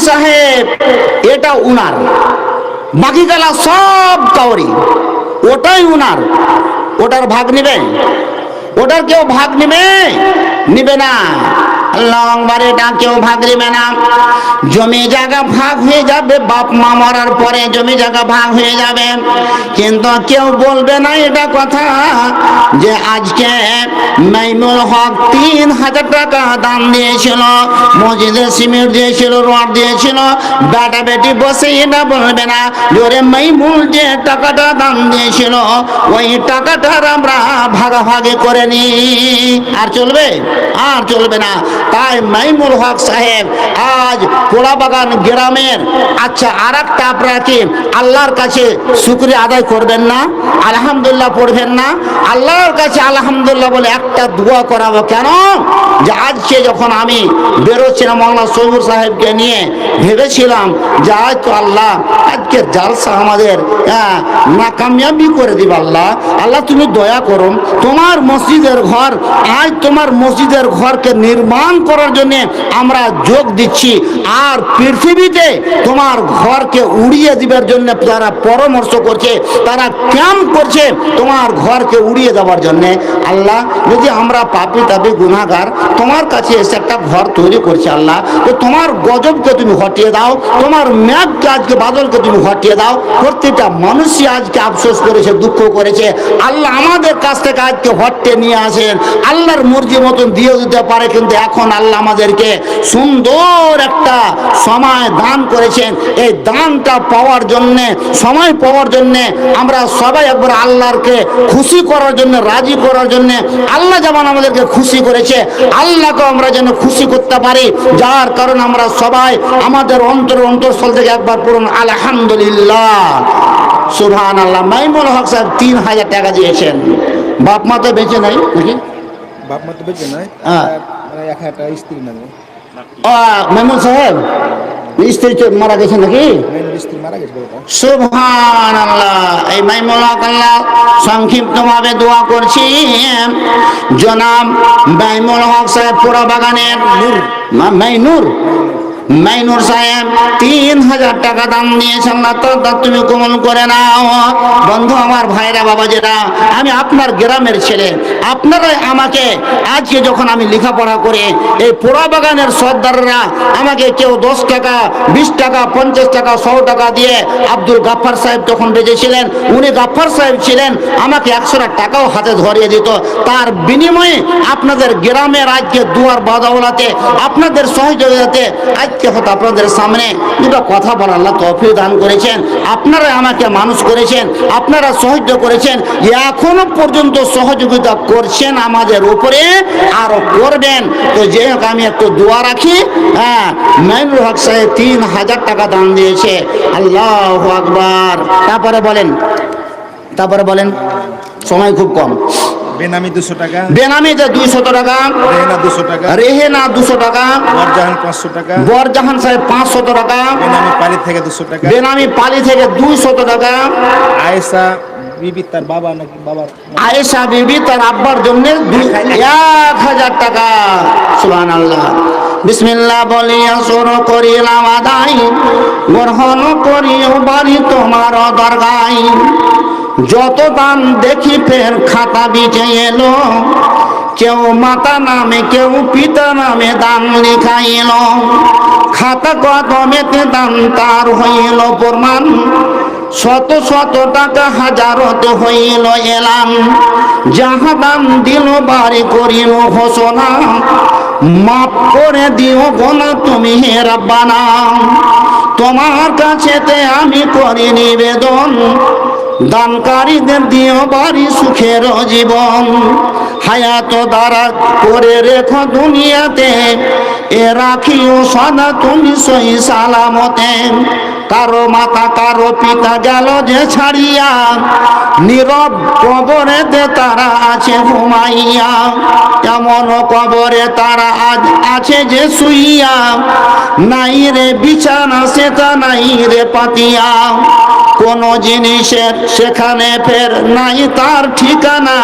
সাহেব, এটা উনার। বাকি গেলা সব কাউরি। ওটাই উনার। ওটার ভাগ নেবে। ওটার কেউ ভাগ নেবে? নিবে না। আল্লাহ আকবার এটা কেউ ভাগ নেবে না। জমি জায়গা ভাগ হয়ে যাবে, বাপ মা মরার পরে জমি জায়গা ভাগ হয়ে যাবে। কিন্তু কেউ বলবে না এটা কথা যে আজকে মাইমুল হক তিন হাজার টাকা দান দিয়েছিল, মসজিদে সিমেন্ট দিয়েছিল, রড দিয়েছিল, বেটা বেটি বসে এটা বলবে না। জোরে মাইমুল যে টাকাটা দান দিয়েছিল, ওই টাকাটার আমরা ভাগাভাগি করে নি আর চলবে? আর চলবে না। তাই মাইমুল হক সাহেব আজ পোড়াবাগান গ্রামের আচ্ছা আর একটা আপনারা কি আল্লাহর কাছে শুক্রিয়া আদায় করবেন না আলহামদুলিল্লাহ পড়বেন না আল্লাহর কাছে আলহামদুলিল্লাহ বলে একটা দোয়া করাবো কেন? যে আজকে যখন আমি বেরোচ্ছিলাম মৌলানা সবুর সাহেবকে নিয়ে ভেবেছিলাম যে আজ তো আল্লাহ আজকে জালসা আমাদের হ্যাঁ, নাকামিয়াবি করে দিব আল্লাহ। আল্লাহ তুমি দয়া করুন তোমার মসজিদের ঘর আজ তোমার মসজিদের ঘরকে নির্মাণ করার জন্য আমরা যোগ দিচ্ছি। আর পৃথিবীতে তোমার ঘরকে উড়িয়ে দিবার জন্য তারা পরামর্শ করছে, তারা ক্যাম্প করছে তোমার ঘরকে উড়িয়ে দেওয়ার জন্য। আল্লাহ, যদি আমরা পাপি তাপি গুণাগার তোমার কাছে এসে একটা ঘর তৈরি করছে আল্লাহ, তো তোমার গজবকে তুমি হটিয়ে দাও, তোমার ম্যাগকে আজকে বাদলকে তুমি হটিয়ে দাও, প্রত্যেকটা মানুষই আজকে আফসোস করেছে, দুঃখ করেছে। আল্লাহ আমাদের কাছ থেকে আজকে হট্টে নিয়ে আসেন। আল্লাহর মর্জি মতন দিয়ে দিতে পারে, কিন্তু এখন আল্লাহ আমাদেরকে সুন্দর একটা সময় দান করেছেন, এই দানটা পাওয়ার জন্যে, সময় পাওয়ার জন্যে আমরা সবাই একবার আল্লাহরকে খুশি করার জন্য, রাজি করার জন্য, আল্লাহ যেমন আমাদেরকে খুশি করেছে আল্লাহকে আমরা যেন খুশি করতে পারি। যার কারণ আমরা সবাই আমাদের অন্তর অন্তরস্থল থেকে একবার পড়ুন, আলহামদুলিল্লাহ। সুহান আল্লাহ মাইমুল হক সাহেব তিন হাজার টাকা দিয়েছেন। বাপ মা তো বেঁচে নাই নাকি? বাপ মা তো বেঁচে নাই হ্যাঁ। মানে এক হাজার স্ত্রী নামে। সাহেব স্ত্রী মারা গেছে নাকি? আল্লাহ এই আল্লাহ সংক্ষিপ্তভাবে দোয়া করছি। জনাব মাইমুল হক সাহেব পুরা বাগানের মাইনুর। মাইনুর সাহেব, তিন হাজার টাকা দাম দিয়েছেন না তো তুমি কমন করে নাও। বন্ধু, আমার ভাইরা যেটা আমি আপনার গ্রামের ছেলে। আপনারাই আমাকে, আজকে যখন আমি লেখাপড়া করে, এই পোড়া বাগানের সর্দাররা আমাকে কেউ দশ টাকা, বিশ টাকা, পঞ্চাশ টাকা শো টাকা দিয়ে আব্দুল গাফার সাহেব তখন বেঁচেছিলেন, উনি গাফার সাহেব ছিলেন, আমাকে একশোটা টাকাও হাতে ধরিয়ে দিত। তার বিনিময়ে আপনাদের গ্রামের আজকে দুয়ার বাদাওলাতে আপনাদের সহযোগিতাতে আজকে হয়তো আপনাদের সামনে। দুটো কথা বলার আল্লাহ তফিও দান করেছেন। আপনারা আমাকে মানুষ করেছেন, আপনারা সাহায্য করেছেন, এখনও পর্যন্ত সহযোগিতা করছেন আমাদের উপরে, আরও করবেন। তো যে হোক, আমি একটু দোয়া রাখি। হ্যাঁ মাইনুল হক সাহেব তিন হাজার টাকা দান দিয়েছে। আল্লাহ আকবার। তারপরে বলেন তারপরে বলেন, সময় খুব কম। বেনামি দুশো টাকা। বেনামিতে দুইশত টাকা। রেহেনা দুশো টাকা। রেহেনা দুশো টাকা। নরজাহান পাঁচশো টাকা। বরজাহান সাহেব পাঁচশত টাকা। বেনামি পালি থেকে দুশো টাকা। বেনামি পালি থেকে দুইশত টাকা। আয়েশা বিবি তার বাবা নাকি বাবার? আয়েশা বিবি তার আব্বার জন্য এক হাজার টাকা। সুবান আল্লাহ বিসমিল্লাহ বলিয়া শুরু করিলাম আদাই গ্রহণ করিও বাড়ি তোমার দরগাই যত দান দেখি ফের খাতা বিচে এলো। কেউ মাতা নামে, কেউ পিতা নামে দান লিখাইল। খাতা কদমেতে দান তার হইল প্রমাণ। শত শত টাকা হাজারতে হইল এলাম যাহা দান দিল বাড়ি করিল ঘোষণা। মাফ করে দিও গোনা তুমি হে রাব্বানা। তোমার কাছেতে আমি করি নিবেদন। দানকারীদের দিও বাড়ি সুখের জীবন। হায়াত দ্বারা করে রেখো দুনিয়াতে। এ রাখিও সদা তুমি সহি সালামতে। কারও মাতা কারও পিতা গেল যে ছাড়িয়া। নীরব কবরে কবরেতে তারা আছে ঘুমাইয়া। এমন কবরে তারা আজ আছে যে শুইয়া। নাই রে বিছানা, সেটা নাই রে পাতিয়া। কোন জিনিসের সেখানে ফের নাই তার ঠিকানা।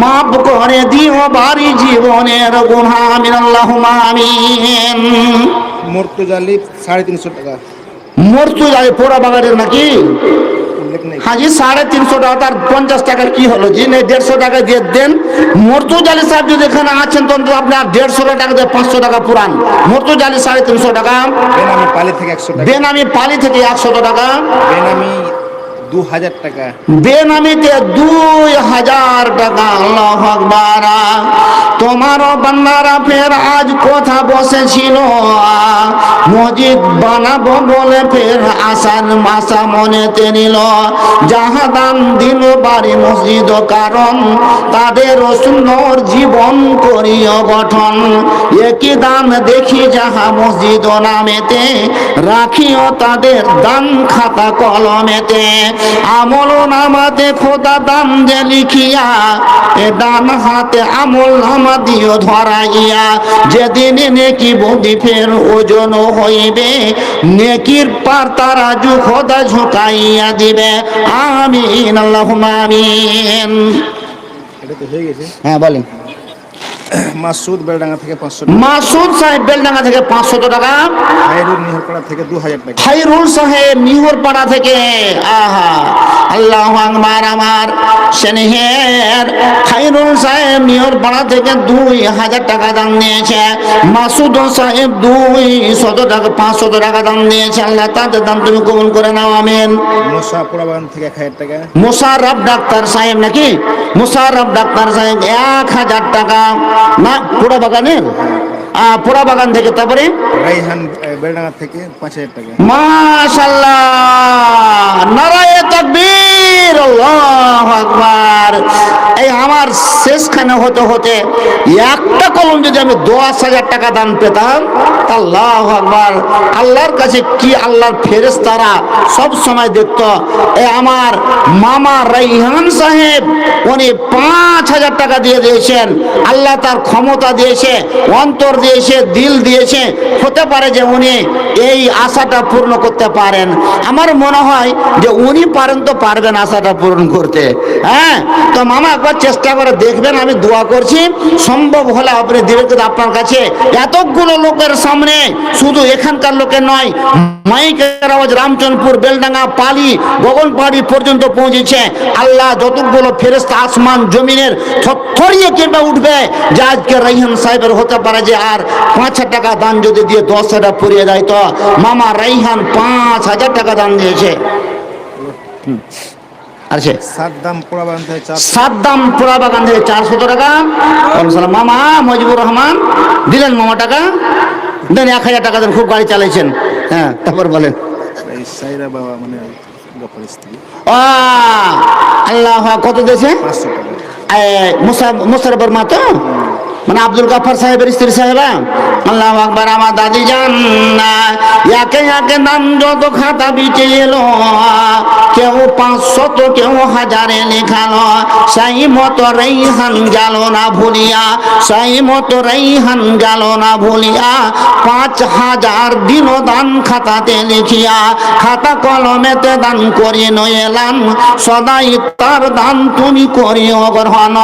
মাপ করে দিও বাড়ি জীবনের গুণা আমিন। আল্লাহুম্মা আমিন মর্তুজালি সাড়ে তিনশো টাকা। মরতু যায় পোড়া বাগানের নাকি? হাজি সাড়ে তিনশো টাকা তার পঞ্চাশ টাকার কি হলো? জি নেই দেড়শো টাকা দিয়ে দেন। মর্তুজ আলী সাহেব যদি এখানে আছেন তখন তো আপনি আর দেড়শো টাকা দিয়ে পাঁচশো টাকা পুরান। মর্তুজ আলী সাড়ে তিনশো টাকা। বেনামি পালি থেকে একশো টাকা। বেনামি পালি থেকে একশো টাকা। বেনামি বেনামিতে দুই হাজার টাকা বান্দারা ফের আজ কথা মসজিদ বানাবো বলে ফের মাসা নিল। বাড়ি মসজিদ কারণ তাদের সুন্দর জীবন করিও গঠন। একই দান দেখি যাহা মসজিদ নামেতে, রাখিও তাদের দান খাতা কলমেতে। আমল নামাতে খোদা দাম যে লিখিয়া এ দান হাতে আমল নামা দিও ধরাইয়া। যেদিন নেকি বদি ফের ওজন হইবে নেকির পার তারা জু খোদা ঝুঁকাইয়া দিবে। আমিন আল্লাহ আমিন। এটা তো হয়ে গেছে। হ্যাঁ বলেন। মাসুদ বেলডাঙ্গা থেকে পাঁচশো টাকা। মাসুদ সাহেব বেলডাঙ্গা থেকে পাঁচশো টাকা। হাইরুল নিহরপাড়া থেকে দু হাজার টাকা। খাইরুল সাহেব নিহরপাড়া থেকে আহা। আল্লাহ আকবার আমার স্নেহের খাইরুল সাহেব নিহরপাড়া থেকে দুই হাজার টাকা দাম নিয়েছে। মাসুদ সাহেব দুই শত টাকা পাঁচশত টাকা দাম নিয়েছে। আল্লাহ তাদের দাম তুমি কবুল করে নাও আমিন। মশা পোড়াবাগান থেকে এক মুসারফ ডাক্তার সাহেব নাকি? মুসারফ ডাক্তার সাহেব এক হাজার টাকা। না পোড়া বাগানের? পোড়া বাগান থেকে তারপরে? রাইহান বেলডাঙ্গা থেকে পাঁচ হাজার টাকা। মাশাল্লাহ নারায়ে তাকবীর। আমার শেষখানে হতে হতে একটা কলম যদি আমি দশ হাজার টাকা দান পেতাম, আল্লাহ আল্লাহর কাছে কি আল্লাহর ফেরেশতারা সব সময় এই আমার মামা রাইহান সাহেব, উনি পাঁচ হাজার টাকা দিয়ে দিয়েছেন। আল্লাহ তার ক্ষমতা দিয়েছে, অন্তর দিয়েছে, দিল দিয়েছে। হতে পারে যে উনি এই আশাটা পূর্ণ করতে পারেন। আমার মনে হয় যে উনি পারেন তো পারবেন আশাটা পূরণ করতে। হ্যাঁ? তো মামা একবার চেষ্টা করে দেখবেন, আমি দোয়া করছি। সম্ভব হলে আপনি দিবেন, কিন্তু আপনার কাছে এতগুলো লোকের সামনে শুধু এখানকার লোকের নয়, মাইকের আওয়াজ রামচন্দ্রপুর, বেলডাঙ্গা, পালি গগনপাড়ি পর্যন্ত পৌঁছেছে। আল্লাহ যতগুলো ফেরেস্তা আসমান, জমিনের থরিয়ে কেঁপে উঠবে, যে আজকে রাইহান সাহেবের হতে পারে যে আর পাঁচ হাজার টাকা দান যদি দিয়ে দশ হাজার পুড়িয়ে দেয়, তো মামা রাইহান পাঁচ হাজার টাকা দান দিয়েছে। সে? সাদ্দাম পোড়া বাগান থেকে চারশো টাকা। মামা মজিবুর রহমান দিলেন মামা টাকা। দেন এক হাজার টাকা দেন খুব গাড়ি চালাইছেন। হ্যাঁ তারপর বলেন। মানে আল্লাহ কত দেশে পাঁচশো টাকা। মুসারবর মা তো? মানে আব্দুল গাফার সাহেবের স্ত্রী সাহেবা? আল্লাহ আকবার, আমার দাদি যান না। একে একে নাম যত খাতা বিচে এলো, কেউ পাঁচশো তো কেউ হাজারে লেখালো। সেই মতো রেইহান গেল না ভুলিয়া, সেই মতো রেইহান গেল না ভুলিয়া। পাঁচ হাজার দিন দান খাতাতে লিখিয়া, খাতা কলমেতে দান করি নয়েলাম সদাই তার দান তুমি করিও গ্রহণ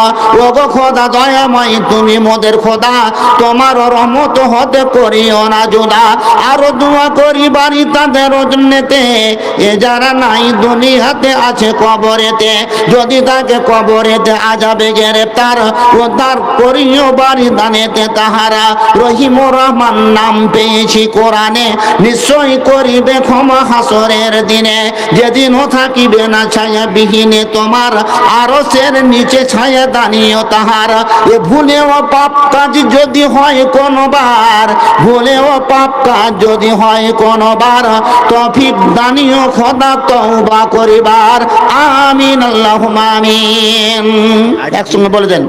ওগো খোদা, দয়াময় তুমি মোদের খোদা তোমার রহমত হতে করিও না জুদা। আরও দোয়া করি বাড়ি তাদের জন্যতে, এ যারা নাই দুনিয়াতে আছে কবরেতে, যদি তাকে কবরেতে আজাবে গ্রেপ্তার তার করিও বাড়ি দানেতে, তাহারা রহিম রহমান নাম পেয়েছি কোরআনে। নিশ্চয়ই করিবে ক্ষমা হাসরের দিনে, যেদিনও থাকিবে না ছায়া বিহীনে তোমার আরও সের নিচে ছায়া দানিও তাহার। এ ভুলেও পাপ কাজ যদি হয় কোনোবার, ভুলেও পাপ কাজ যদি হয় কোনোবার, তফিক দানিও খোদা তওবা করিবার। আমিন, আল্লাহুম্মা আমিন। একসঙ্গে বলে দেন।